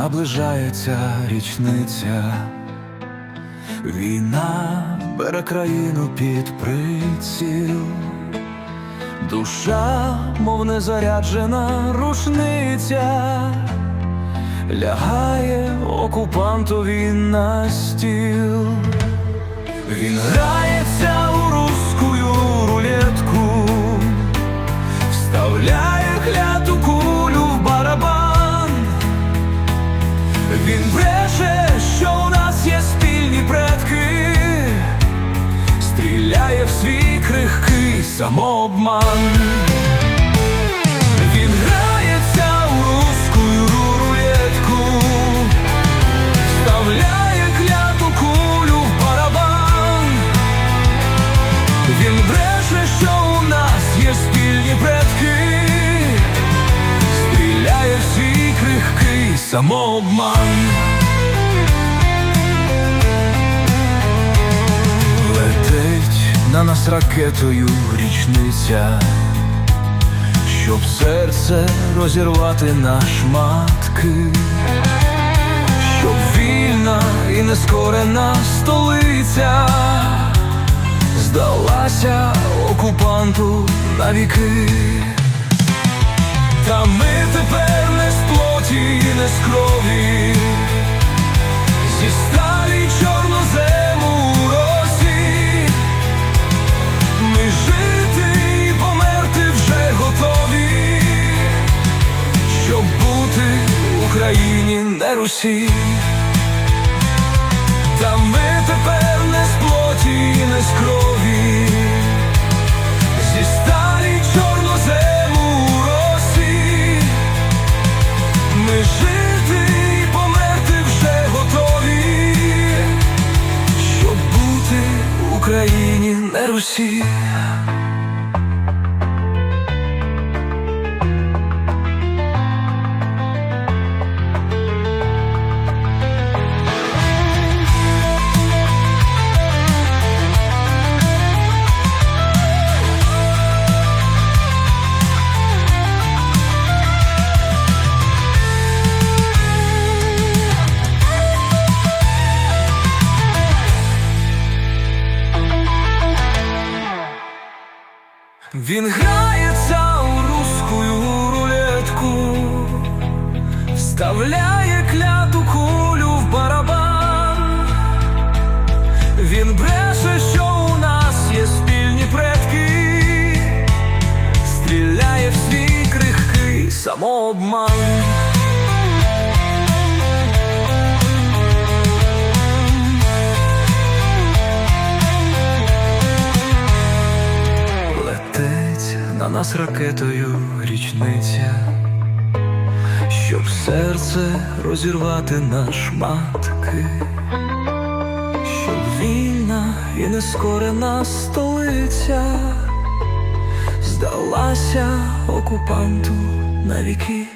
наближається річниця, війна бере країну під приціл, душа, мов незаряджена рушниця, лягає окупантові на стіл. Він грається у русскую Він бреше, що у нас є спільні предки, стріляє в свій крихкий самообман. Він грається у русскую рулетку, вставляє кляту кулю в барабан. Він бреше, що у нас є спільні предки, самообман. Летить на нас ракетою річниця, щоб серце розірвати на шматки, щоб вільна і нескорена столиця здалася окупанту навіки. Та ми тепер плоті, і не з крові, зі сталі чорнозему росі. Ми жити і померти вже готові, щоб бути в Україні не Русі. Та ми тепер не з плоті, не з крові, померти вже готові, щоб бути в Україні не Русі. Він грається у русскую рулетку, вставляє кляту кулю в барабан. Він бреше, що у нас є спільні предки, стріляє в свій крихкий самообман. На нас ракетою річниця, щоб серце розірвати на шматки, щоб вільна і нескорена столиця здалася окупанту навіки.